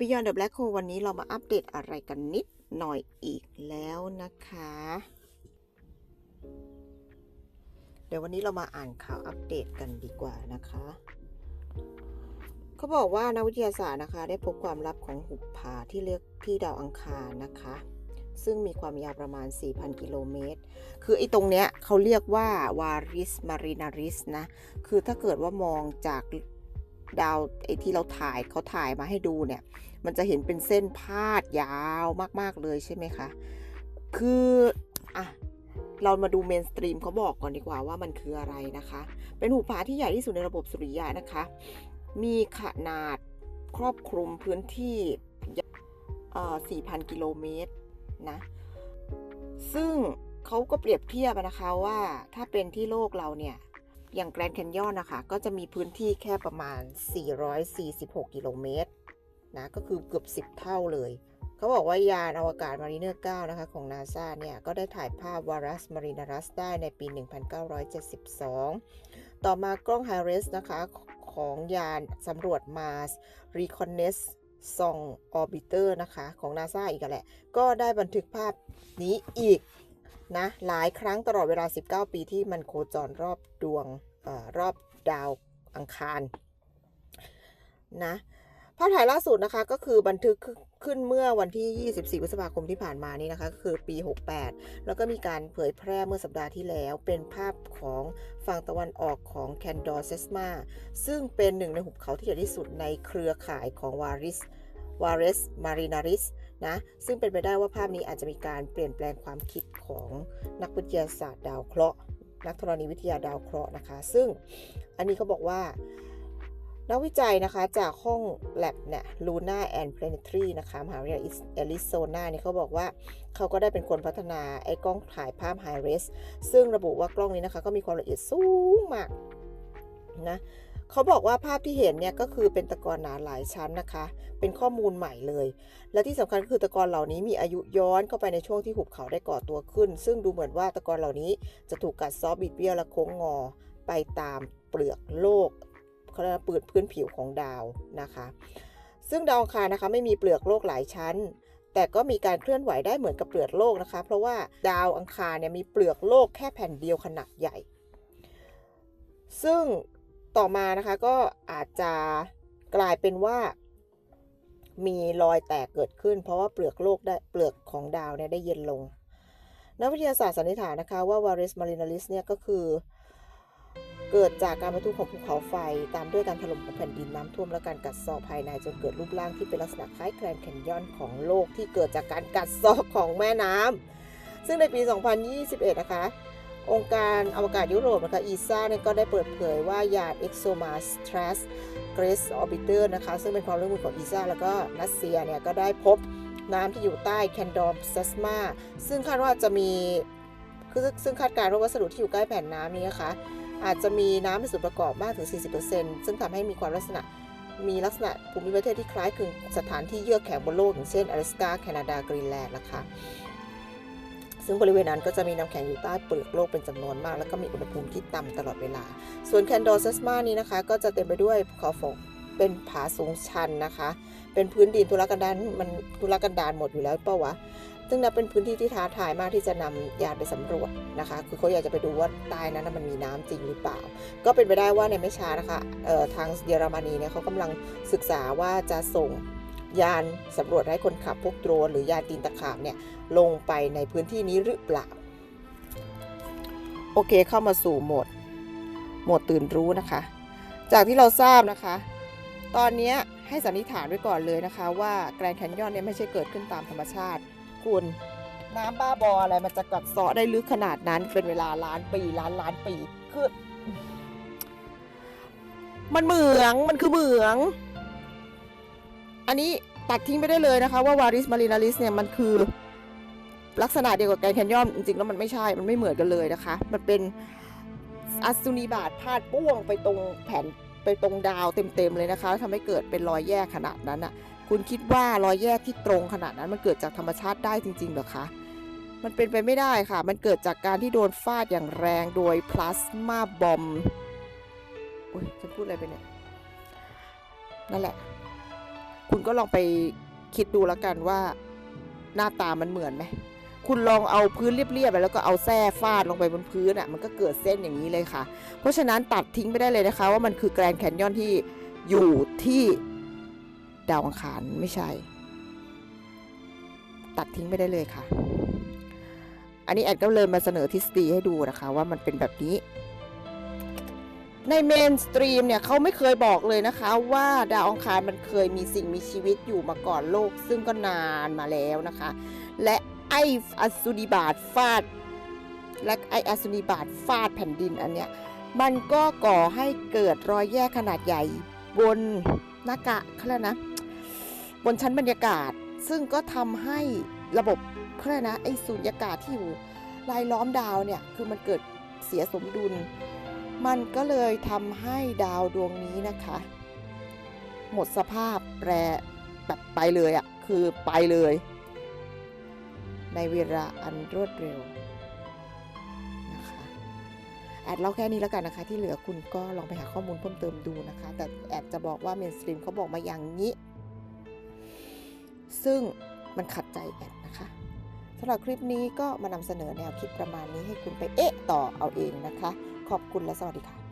Beyond the Black Hole วันนี้เรามาอัปเดตอะไรกันนิดหน่อยอีกแล้วนะคะ เดี๋ยววันนี้เรามาอ่านข่าวอัปเดตกันดีกว่านะคะ เขาบอกว่านักวิทยาศาสตร์นะคะ ได้พบความลับของหุบผาที่เรียกที่ดาวอังคารนะคะ ซึ่งมีความยาวประมาณ 4,000 กิโลเมตร คือไอ้ตรงเนี้ยเขาเรียกว่าวาริสมารินาริสนะ คือถ้าเกิดว่ามองจาก ดาวไอ้ที่เราถ่ายเขาถ่ายมาให้ดูเนี่ย มันจะเห็นเป็นเส้นพาดยาวมากๆเลยใช่ไหมคะ คืออะเรามาดูเมนสตรีมเขาบอกก่อนดีกว่าว่ามันคืออะไรนะคะ เป็นหุบผาที่ใหญ่ที่สุดในระบบสุริยะนะคะ มีขนาดครอบคลุมพื้นที่อ่อ4,000 กิโลเมตรนะ ซึ่งเขาก็เปรียบเทียบนะคะว่าถ้าเป็นที่โลกเราเนี่ย อย่างแกรนด์แคนยอนนะคะ ก็จะมีพื้นที่แค่ประมาณ 446 กิโลเมตรนะ ก็คือเกือบ 10 เท่าเลย เขาบอกว่ายานอวกาศมารีเนอร์9นะคะ ของนาซาเนี่ย ก็ได้ถ่ายภาพวารัสมารีนารัสได้ในปี 1972 ต่อมากล้องไฮเรสนะคะ ของยานสำรวจมาร์ส Reconnaissance Song Orbiter นะคะ ของนาซาอีกแหละ ก็ได้บันทึกภาพนี้อีก นะหลายครั้งตลอดเวลา 19 ปีที่มันโคจรรอบดวงเออรอบดาวอังคารนะภาพถ่ายล่าสุดนะคะก็คือบันทึกขึ้นเมื่อวันที่ 24 พฤษภาคมที่ผ่านมานี้นะคะคือปี 68 แล้วก็มีการเผยแพร่เมื่อสัปดาห์ที่แล้ว เป็นภาพของฝั่งตะวันออกของแคนดอร์เซสมาซึ่งเป็นหนึ่งในหุบเขาที่ใหญ่ที่สุดในเครือข่ายของวาริสวาเรสมารีนาริส นะซึ่งเป็นไปได้ว่าภาพนี้อาจจะมีการเปลี่ยนแปลงความคิดของนักวิทยาศาสตร์ดาวเคราะห์นักธรณีวิทยาดาวเคราะห์นะคะ ซึ่งอันนี้เขาบอกว่า นักวิจัยนะคะจากห้อง lab เนี่ย Luna and Planetary นะคะมหาวิทยาลัยแอริโซนาเนี่ยเขาบอกว่าเขาก็ได้เป็นคนพัฒนาไอ้กล้องถ่ายภาพ High Res ซึ่งระบุว่ากล้องนี้นะคะ ก็มีความละเอียดสูงมากนะ เขาบอกว่าภาพที่เห็นเนี่ยก็คือเป็นตะกอนหนาหลายชั้นนะคะ เป็นข้อมูลใหม่เลย และที่สำคัญก็คือตะกอนเหล่านี้มีอายุย้อนเข้าไปในช่วงที่หุบเขาได้ก่อตัวขึ้น ซึ่งดูเหมือนว่าตะกอนเหล่านี้จะถูกกัดซาะบิดเบี้ยวและโค้งงอไปตามเปลือกโลกเขาเรียกเปลือกพื้นผิวของดาวนะคะ ซึ่งดาวอังคารนะคะไม่มีเปลือกโลกหลายชั้น แต่ก็มีการเคลื่อนไหวได้เหมือนกับเปลือกโลกนะคะ เพราะว่าดาวอังคารเนี่ยมีเปลือกโลกแค่แผ่นเดียวขนาดใหญ่ ซึ่ง ต่อมานะคะก็อาจจะกลายเป็นว่า มีรอยแตกเกิดขึ้น เพราะว่าเปลือกโลกได้เปลือกของดาวเนี่ยได้เย็นลง นักวิทยาศาสตร์สันนิษฐานนะคะว่าวาริสมารินาลิสเนี่ยก็คือ เกิดจากการประทุของภูเขาไฟตามด้วยการถล่มของแผ่นดินน้ำท่วมและการกัดเซาะภายในจนเกิดรูปร่างที่เป็นลักษณะคล้ายแกรนแคนยอนของโลกที่เกิดจากการกัดเซาะของแม่น้ำซึ่งในปี 2021 นะคะ องค์การอวกาศยุโรปนะคะ ESA เนี่ยก็ได้เปิดเผยว่ายาน ExoMars TRAS Grace Orbiter นะคะ ซึ่งเป็นความร่วมมือของ ESA แล้วก็รัสเซียเนี่ยก็ได้พบน้ำที่อยู่ใต้แคนดอมซัสมาซึ่งคาดว่าจะมีคือซึ่งคาดการณ์ว่าวัสดุที่อยู่ใกล้แผ่นน้ำนี้นะคะ อาจจะมีน้ำเป็นส่วนประกอบมากถึง 40%ซึ่งทำให้มีความลักษณะมีลักษณะภูมิประเทศที่คล้ายคลึงสถานที่เยือกแข็งบนโลก อย่างเช่นอลาสกาแคนาดากรีนแลนด์นะคะ ซึ่งบริเวณนั้นก็จะมีน้ำแข็งอยู่ใต้เปลือกโลกเป็นจำนวนมาก แล้วก็มีอุณหภูมิที่ต่ำตลอดเวลา ส่วนแคนดอร์ซัสมานี้นะคะ ก็จะเต็มไปด้วยภูเขาฝนเป็นผาสูงชันนะคะ เป็นพื้นดินทุรกันดารมันทุรกันดารหมดอยู่แล้วเปล่าวะซึ่งนับเป็นพื้นที่ที่ท้าทายมากที่จะนำยานไปสำรวจนะคะ คือเขาอยากจะไปดูว่าใต้นั้นมันมีน้ำจริงหรือเปล่า ก็เป็นไปได้ว่าในไม่ช้านะคะเอ่อทางเยอรมนีเนี่ยเขากำลังศึกษาว่าจะส่ง ยานสำรวจให้คนขับพวกโดรนหรือยานตีนตะขาบเนี่ยลงไปในพื้นที่นี้หรือเปล่า โอเคเข้ามาสู่โหมด โหมดตื่นรู้นะคะ จากที่เราทราบนะคะ ตอนนี้ให้สันนิษฐานไว้ก่อนเลยนะคะ ว่าแกรนด์แคนยอนเนี่ยไม่ใช่เกิดขึ้นตามธรรมชาติ คุณน้ำบ้าบออะไรมันจะกัดเซาะได้ลึกขนาดนั้นเป็นเวลาล้านปีล้านล้านปีคือมันเหมืองมันคือเหมือง อันนี้ตัดทิ้งไปได้เลยนะคะว่าวาริสมารินาลิสเนี่ยมันคือลักษณะเดียวกับแกนแคนยอนจริงๆแล้วมันไม่ใช่ มันไม่เหมือนกันเลยนะคะ มันเป็นอัสซูนีบาดพาดป้วงไปตรงแผ่นไปตรงดาวเต็มๆเลยนะคะทำให้เกิดเป็นรอยแยกขนาดนั้นอะ คุณคิดว่ารอยแยกที่ตรงขนาดนั้นมันเกิดจากธรรมชาติได้จริงๆหรอคะ มันเป็นไปไม่ได้ค่ะ มันเกิดจากการที่โดนฟาดอย่างแรงโดยพลาสมาบอมโอ้ยฉันพูดอะไรไปเนี่ย นั่นแหละ คุณก็ลองไปคิดดูแล้วกันว่าหน้าตามันเหมือนไหมคุณลองเอาพื้นเรียบๆไปแล้วก็เอาแส้ฟาดลงไปบนพื้นอะ่ะมันก็เกิดเส้นอย่างนี้เลยค่ะ เพราะฉะนั้นตัดทิ้งไปได้เลยนะคะ ว่ามันคือแกรนแคนยอนที่อยู่ที่ดาวอังคารไม่ใช่ ตัดทิ้งไปได้เลยค่ะ อันนี้แอดก็เลยมาเสนอทฤษฎีให้ดูนะคะ ว่ามันเป็นแบบนี้ ในเมนสตรีมเนี่ยเขาไม่เคยบอกเลยนะคะว่าดาวอังคารมันเคยมีสิ่งมีชีวิตอยู่มาก่อนโลก ซึ่งก็นานมาแล้วนะคะ และไออสุนิบาตฟาด และไออสุนิบาตฟาดแผ่นดินอันเนี้ยมันก็ก่อให้เกิดรอยแยกขนาดใหญ่บนหน้ากะเขาเรียกนะ บนชั้นบรรยากาศ ซึ่งก็ทำให้ระบบเขาเรียกนะไอสูญญากาศที่อยู่รายล้อมดาวเนี่ยคือมันเกิดเสียสมดุล มันก็เลยทำให้ดาวดวงนี้นะคะ หมดสภาพแปรแบบไปเลยอะ่ะคือไปเลย ในเวลาอันรวดเร็วนะคะแอดเล่าแค่นี้แล้วกันนะคะ ที่เหลือคุณก็ลองไปหาข้อมูลเพิ่มเติมดูนะคะ แต่แอดจะบอกว่าเมนสตรีมเขาบอกมาอย่างนี้ ซึ่งมันขัดใจแอดนะคะสำหรับคลิปนี้ก็มานำเสนอแนวคิดประมาณนี้ให้คุณไปเอ๊ะต่อเอาเองนะคะ ขอบคุณและสวัสดีค่ะ